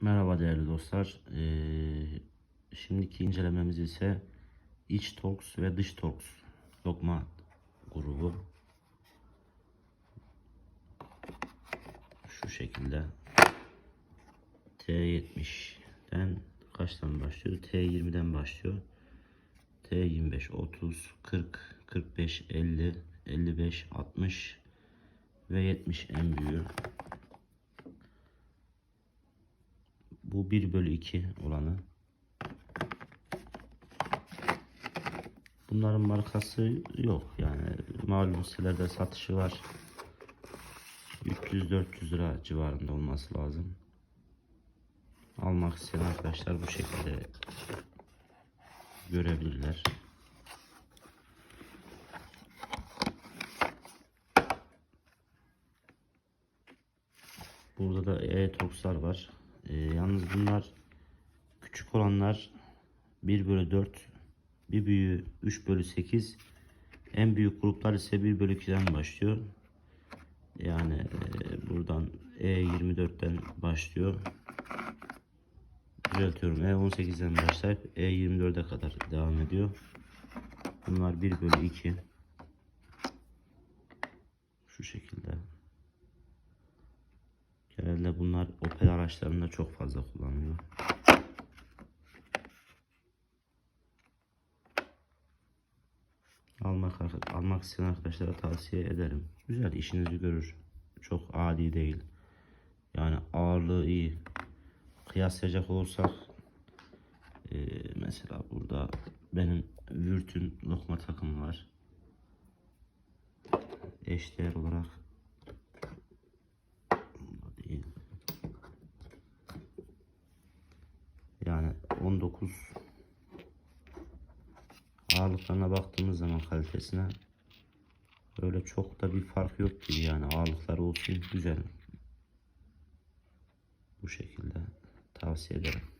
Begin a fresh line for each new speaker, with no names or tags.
Merhaba değerli dostlar. Ee, şimdiki incelememiz ise iç torks ve dış torks lokma grubu. Şu şekilde T70'den kaçtan başlıyor? T20'den başlıyor. T25, 30, 40, 45, 50, 55, 60 ve 70 en büyüğü. Bu 1 bölü 2 olanı. Bunların markası yok. Yani malum sitelerde satışı var. 300-400 lira civarında olması lazım. Almak isteyen arkadaşlar bu şekilde görebilirler. Burada da e-tokslar var. Ee, yalnız bunlar küçük olanlar 1 bölü 4 bir büyüğü 3 bölü 8 en büyük gruplar ise 1 bölü 2'den başlıyor. Yani e, buradan E24'ten başlıyor. Düzeltiyorum. E18'den başlayıp E24'e kadar devam ediyor. Bunlar 1 bölü 2. Şu şekilde. Genelde bunlar Opel araçlarında çok fazla kullanılıyor. Almak, almak isteyen arkadaşlara tavsiye ederim. Güzel işinizi görür. Çok adi değil. Yani ağırlığı iyi. Kıyaslayacak olursak e, mesela burada benim Vürt'ün lokma takımı var. Eşdeğer olarak Bunda değil. Yani 19 ağırlıklarına baktığımız zaman kalitesine öyle çok da bir fark yok gibi yani ağırlıkları olsun güzel. Bu şekilde tavsiye ederim.